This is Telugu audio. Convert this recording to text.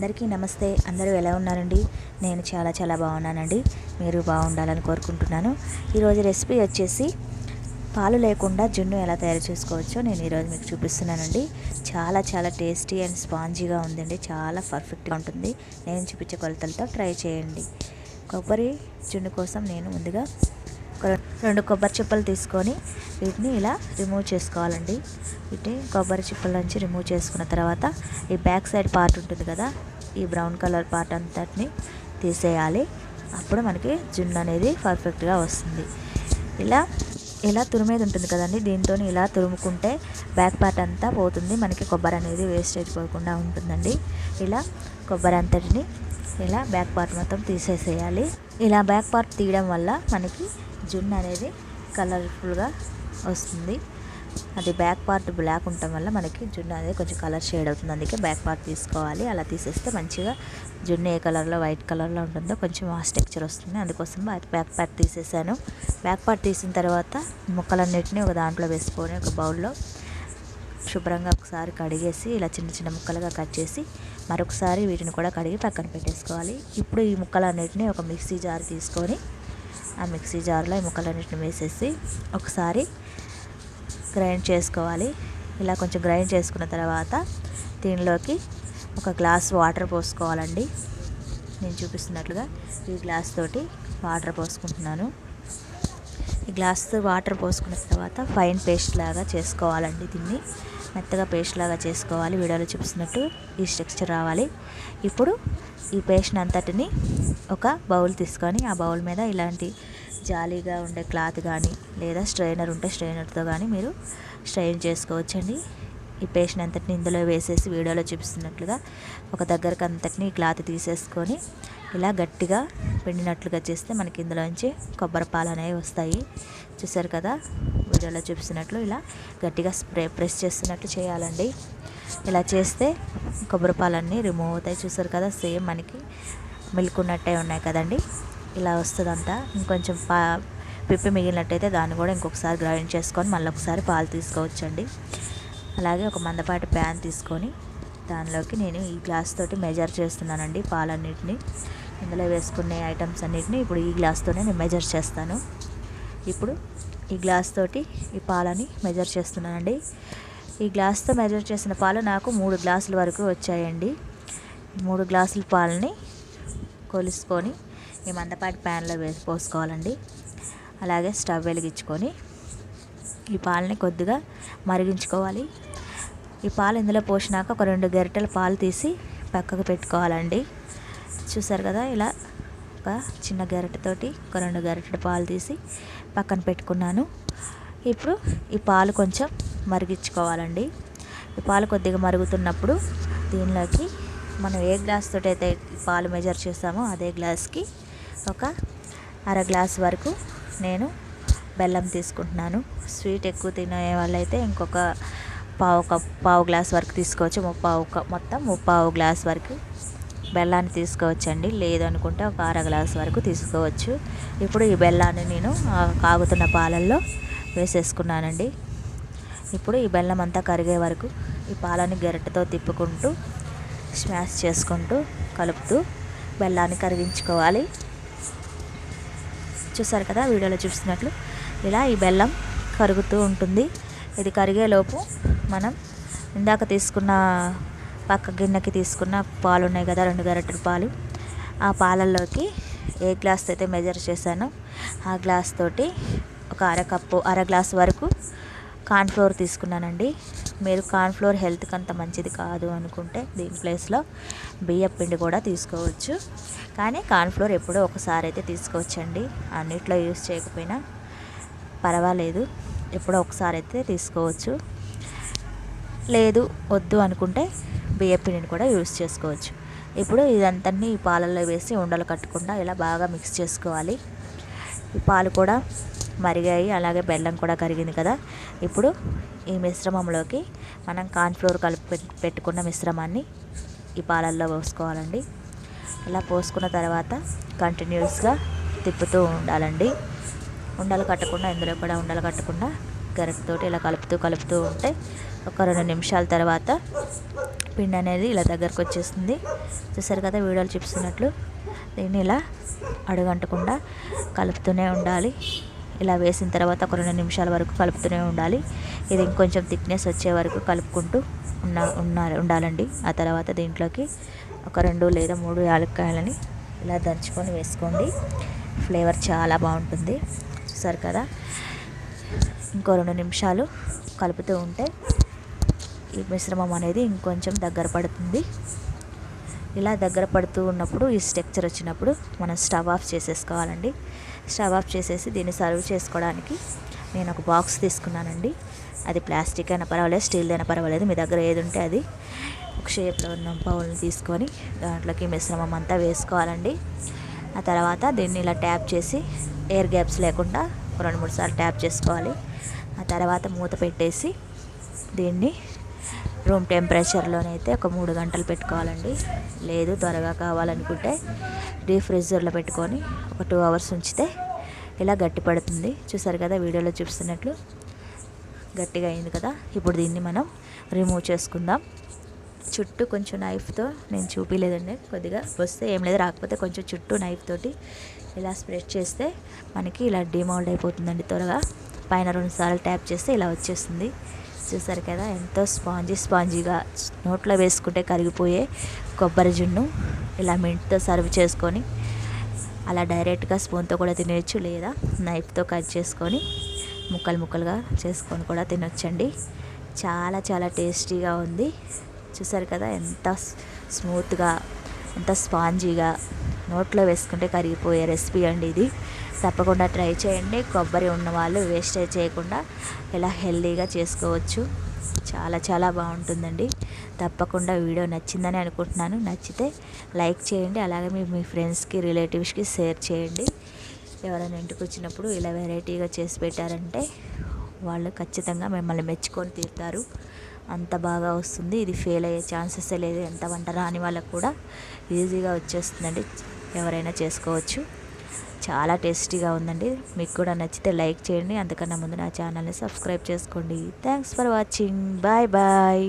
అందరికీ నమస్తే. అందరూ ఎలా ఉన్నారండి? నేను చాలా చాలా బాగున్నానండి. మీరు బాగుండాలని కోరుకుంటున్నాను. ఈరోజు రెసిపీ వచ్చేసి పాలు లేకుండా జున్ను ఎలా తయారు చేసుకోవచ్చో నేను ఈరోజు మీకు చూపిస్తున్నానండి. చాలా చాలా టేస్టీ అండ్ స్పాంజీగా ఉందండి. చాలా పర్ఫెక్ట్గా ఉంటుంది. నేను చూపించే కొలతలతో ట్రై చేయండి. కొబ్బరి జున్ను కోసం నేను ముందుగా ఒక రెండు కొబ్బరి చిప్పలు తీసుకొని వీటిని ఇలా రిమూవ్ చేసుకోవాలండి. వీటిని కొబ్బరి చిప్పల నుంచి రిమూవ్ చేసుకున్న తర్వాత ఈ బ్యాక్ సైడ్ పార్ట్ ఉంటుంది కదా ఈ బ్రౌన్ కలర్ పార్ట్ అంతటిని తీసేయాలి. అప్పుడు మనకి జున్ను అనేది పర్ఫెక్ట్గా వస్తుంది. ఇలా ఇలా తురిమేది ఉంటుంది కదండి దీంతో ఇలా తురుముకుంటే బ్యాక్ పార్ట్ అంతా పోతుంది మనకి కొబ్బరి అనేది వేస్ట్ అయిపోకుండా ఉంటుందండి. ఇలా కొబ్బరి అంతటిని ఇలా బ్యాక్ పార్ట్ మొత్తం తీసేసేయాలి. ఇలా బ్యాక్ పార్ట్ తీయడం వల్ల మనకి జున్ను అనేది కలర్ఫుల్గా వస్తుంది. అది బ్యాక్ పార్ట్ బ్లాక్ ఉండటం వల్ల మనకి జున్ను అనేది కొంచెం కలర్ షేడ్ అవుతుంది. అందుకే బ్యాక్ పార్ట్ తీసుకోవాలి. అలా తీసేస్తే మంచిగా జున్ను ఏ కలర్లో వైట్ కలర్లో ఉంటుందో కొంచెం ఆ టెక్చర్ వస్తుంది. అందుకోసం బ్యాక్ పార్ట్ తీసేసాను. బ్యాక్ పార్ట్ తీసిన తర్వాత ముక్కలన్నిటిని ఒక దాంట్లో వేసుకొని ఒక బౌల్లో శుభ్రంగా ఒకసారి కడిగేసి ఇలా చిన్న చిన్న ముక్కలుగా కట్ చేసి మరొకసారి వీటిని కూడా కడిగి పక్కన పెట్టేసుకోవాలి. ఇప్పుడు ఈ ముక్కలన్నిటిని ఒక మిక్సీ జార్ తీసుకొని ఆ మిక్సీ జార్లో ఈ ముక్కలన్నిటిని వేసేసి ఒకసారి గ్రైండ్ చేసుకోవాలి. ఇలా కొంచెం గ్రైండ్ చేసుకున్న తర్వాత దీనిలోకి ఒక గ్లాస్ వాటర్ పోసుకోవాలండి. నేను చూపిస్తున్నట్లుగా ఈ గ్లాస్ తోటి వాటర్ పోసుకుంటున్నాను. ఈ గ్లాస్ వాటర్ పోసుకున్న తర్వాత ఫైన్ పేస్ట్ లాగా చేసుకోవాలండి దీన్ని. మెత్తగా పేస్ట్ లాగా చేసుకోవాలి. వీడియోలో చూపిస్తున్నట్టు ఈ స్ట్రక్చర్ రావాలి. ఇప్పుడు ఈ పేస్ట్ అంతటిని ఒక బౌల్ తీసుకొని ఆ బౌల్ మీద ఇలాంటి జాలీగా ఉండే క్లాత్ కానీ లేదా స్ట్రైనర్ ఉంటే స్ట్రైనర్తో కానీ మీరు స్ట్రైన్ చేసుకోవచ్చండి. ఈ పేస్ట్ అంతటిని ఇందులో వేసేసి వీడియోలో చూపిస్తున్నట్లుగా ఒక దగ్గరకు అంతటిని క్లాత్ తీసేసుకొని ఇలా గట్టిగా పిండినట్లుగా చేస్తే మనకి ఇందులోంచి కొబ్బరి పాలు అనేవి వస్తాయి. చూసారు కదా? వీడియోలో చూపిస్తున్నట్లు ఇలా గట్టిగా స్ప్రే ప్రెస్ చేస్తున్నట్లు చేయాలండి. ఇలా చేస్తే కొబ్బరి పాలన్నీ రిమూవ్ అవుతాయి. చూసారు కదా? సేమ్ మనకి మిల్క్ ఉన్నట్టే ఉన్నాయి కదండి. ఇలా వస్తుందంతా. ఇంకొంచెం పా పిప్పి మిగిలినట్టయితే దాన్ని కూడా ఇంకొకసారి గ్రైండ్ చేసుకొని మళ్ళీ ఒకసారి పాలు తీసుకోవచ్చండి. అలాగే ఒక మందపాటి ప్యాన్ తీసుకొని దానిలోకి నేను ఈ గ్లాస్ తోటి మెజర్ చేస్తున్నానండి పాలన్నిటిని. ఇందులో వేసుకునే ఐటమ్స్ అన్నిటిని ఇప్పుడు ఈ గ్లాస్తోనే నేను మెజర్ చేస్తాను. ఇప్పుడు ఈ గ్లాస్ తోటి ఈ పాలని మెజర్ చేస్తున్నానండి. ఈ గ్లాస్తో మెజర్ చేసిన పాలు నాకు మూడు గ్లాసుల వరకు వచ్చాయండి. మూడు గ్లాసుల పాలని కొలుసుకొని ఈ మందపాటి ప్యాన్లో వేసి పోసుకోవాలండి. అలాగే స్టవ్ వెలిగించుకొని ఈ పాలని కొద్దిగా మరిగించుకోవాలి. ఈ పాలు ఇందులో పోసినాక ఒక రెండు గరిటెల పాలు తీసి పక్కకు పెట్టుకోవాలండి. చూసారు కదా ఇలా ఒక చిన్న గరిటెతోటి ఒక రెండు గరిటెల పాలు తీసి పక్కన పెట్టుకున్నాను. ఇప్పుడు ఈ పాలు కొంచెం మరిగించుకోవాలండి. ఈ పాలు కొద్దిగా మరుగుతున్నప్పుడు దీనిలోకి మనం ఏ గ్లాస్ తోటి అయితే పాలు మెజర్ చేస్తామో అదే గ్లాస్కి ఒక అర గ్లాస్ వరకు నేను బెల్లం తీసుకుంటున్నాను. స్వీట్ ఎక్కువ తినే వాళ్ళైతే ఇంకొక పావు కప్ పావు గ్లాస్ వరకు తీసుకోవచ్చు. ముప్పావు కప్ మొత్తం ముప్పావు గ్లాస్ వరకు బెల్లాన్ని తీసుకోవచ్చండి. లేదు అనుకుంటే ఒక అర గ్లాస్ వరకు తీసుకోవచ్చు. ఇప్పుడు ఈ బెల్లాన్ని నేను కాగుతున్న పాలల్లో వేసేసుకున్నానండి. ఇప్పుడు ఈ బెల్లం అంతా కరిగే వరకు ఈ పాలని గరిటతో తిప్పుకుంటూ స్మాష్ చేసుకుంటూ కలుపుతూ బెల్లాన్ని కరిగించుకోవాలి. చూసారు కదా వీడియోలో చూస్తున్నట్లు ఇలా ఈ బెల్లం కరుగుతూ ఉంటుంది. ఇది కరిగేలోపు మనం ఇందాక తీసుకున్న పక్క గిన్నెకి తీసుకున్న పాలు ఉన్నాయి కదా రెండు గరిటెల పాలు. ఆ పాలల్లోకి ఏ గ్లాస్ అయితే మెజర్ చేశానో ఆ గ్లాస్ తోటి ఒక అర కప్పు అర గ్లాస్ వరకు కార్న్ఫ్లోర్ తీసుకున్నానండి. మీరు కార్న్ఫ్లోర్ హెల్త్కి అంత మంచిది కాదు అనుకుంటే దీని ప్లేస్లో బియ్యం పిండి కూడా తీసుకోవచ్చు. కానీ కార్న్ఫ్లోర్ ఎప్పుడో ఒకసారి అయితే తీసుకోవచ్చండి. అన్నిట్లో యూస్ చేయకపోయినా పర్వాలేదు. ఎప్పుడో ఒకసారి అయితే తీసుకోవచ్చు. లేదు వద్దు అనుకుంటే బియ్యపిండిని కూడా యూస్ చేసుకోవచ్చు. ఇప్పుడు ఇదంతా ఈ పాలల్లో వేసి ఉండలు కట్టకుండా ఇలా బాగా మిక్స్ చేసుకోవాలి. ఈ పాలు కూడా మరిగాయి అలాగే బెల్లం కూడా కరిగింది కదా. ఇప్పుడు ఈ మిశ్రమంలోకి మనం కార్న్ఫ్లోర్ కలిపి పెట్టుకున్న మిశ్రమాన్ని ఈ పాలల్లో పోసుకోవాలండి. ఇలా పోసుకున్న తర్వాత కంటిన్యూస్గా తిప్పుతూ ఉండాలండి. ఉండలు కట్టకుండా ఇందులో కూడా ఉండలు కట్టకుండా గరిటతోటి ఇలా కలుపుతూ కలుపుతూ ఉంటే ఒక రెండు నిమిషాల తర్వాత పిండి అనేది ఇలా దగ్గరకు వచ్చేస్తుంది. చూసారు కదా వీడియోలు చూపిస్తున్నట్లు. దీన్ని ఇలా అడుగంటకుండా కలుపుతూనే ఉండాలి. ఇలా వేసిన తర్వాత ఒక రెండు నిమిషాల వరకు కలుపుతూనే ఉండాలి. ఇది ఇంకొంచెం థిక్నెస్ వచ్చే వరకు కలుపుకుంటూ ఉన్న ఉన్న ఉండాలండి. ఆ తర్వాత దీంట్లోకి ఒక రెండు లేదా మూడు యాలక్కాయలని ఇలా దంచుకొని వేసుకోండి. ఫ్లేవర్ చాలా బాగుంటుంది. చూసారు కదా. ఇంకో రెండు నిమిషాలు కలుపుతూ ఉంటే ఈ మిశ్రమం అనేది ఇంకొంచెం దగ్గర పడుతుంది. ఇలా దగ్గర పడుతూ ఉన్నప్పుడు ఈ స్ట్రక్చర్ వచ్చినప్పుడు మనం స్టవ్ ఆఫ్ చేసేసుకోవాలండి. స్టవ్ ఆఫ్ చేసేసి దీన్ని సర్వ్ చేసుకోవడానికి నేను ఒక బాక్స్ తీసుకున్నానండి. అది ప్లాస్టిక్ అయినా పర్వాలేదు స్టీల్ అయినా పర్వాలేదు. మీ దగ్గర ఏది ఉంటే అది ఒక షేప్లో ఉన్న బౌల్ని తీసుకొని దాంట్లోకి మిశ్రమం అంతా వేసుకోవాలండి. ఆ తర్వాత దీన్ని ఇలా ట్యాప్ చేసి ఎయిర్ గ్యాప్స్ లేకుండా రెండు మూడు సార్లు ట్యాప్ చేసుకోవాలి. ఆ తర్వాత మూత పెట్టేసి దీన్ని రూమ్ టెంపరేచర్లోనైతే ఒక మూడు గంటలు పెట్టుకోవాలండి. లేదు త్వరగా కావాలనుకుంటే డీప్ ఫ్రిడ్జర్లో పెట్టుకొని ఒక టూ అవర్స్ ఉంచితే ఇలా గట్టి పడుతుంది. చూసారు కదా వీడియోలో చూపిస్తున్నట్లు గట్టిగా అయింది కదా. ఇప్పుడు దీన్ని మనం రిమూవ్ చేసుకుందాం. చుట్టూ కొంచెం నైఫ్తో నేను చూపించలేదండి కొద్దిగా వస్తే ఏం లేదు రాకపోతే కొంచెం చుట్టూ నైఫ్ తోటి ఇలా స్ప్రెడ్ చేస్తే మనకి ఇలా డిమౌల్డ్ అయిపోతుందండి త్వరగా. పైన రెండుసార్లు ట్యాప్ చేస్తే ఇలా వచ్చేస్తుంది. చూసారు కదా ఎంతో స్పాంజీ స్పాంజీగా నోట్లో వేసుకుంటే కరిగిపోయే కొబ్బరి జున్ను ఇలా మింట్తో సర్వ్ చేసుకొని అలా డైరెక్ట్గా స్పూన్తో కూడా తినేయచ్చు లేదా నైఫ్తో కట్ చేసుకొని ముక్కలు ముక్కలుగా చేసుకొని కూడా తినొచ్చండి. చాలా చాలా టేస్టీగా ఉంది. చూసారు కదా? ఎంత స్మూత్గా ఎంత స్పాంజీగా నోట్లో వేసుకుంటే కరిగిపోయే రెసిపీ అండి ఇది. తప్పకుండా ట్రై చేయండి. కొబ్బరి ఉన్న వాళ్ళు వేస్టేజ్ చేయకుండా ఇలా హెల్దీగా చేసుకోవచ్చు. చాలా చాలా బాగుంటుందండి. తప్పకుండా వీడియో నచ్చిందని అనుకుంటున్నాను. నచ్చితే లైక్ చేయండి. అలాగే మీ మీ ఫ్రెండ్స్కి రిలేటివ్స్కి షేర్ చేయండి. ఎవరైనా ఇంటికి వచ్చినప్పుడు ఇలా వెరైటీగా చేసి పెట్టారంటే వాళ్ళు ఖచ్చితంగా మిమ్మల్ని మెచ్చుకొని తీరుతారు. అంత బాగా వస్తుంది. ఇది ఫెయిల్ అయ్యే ఛాన్సెస్ లేదు. ఎంత వంట రాని వాళ్ళకు కూడా ఈజీగా వచ్చేస్తుందండి. ఎవరైనా చేసుకోవచ్చు. చాలా టేస్టీగా ఉందండి. మీకు కూడా నచ్చితే లైక్ చేయండి. అంతకన్నా ముందు నా ఛానల్ని సబ్స్క్రైబ్ చేసుకోండి. Thanks for watching bye bye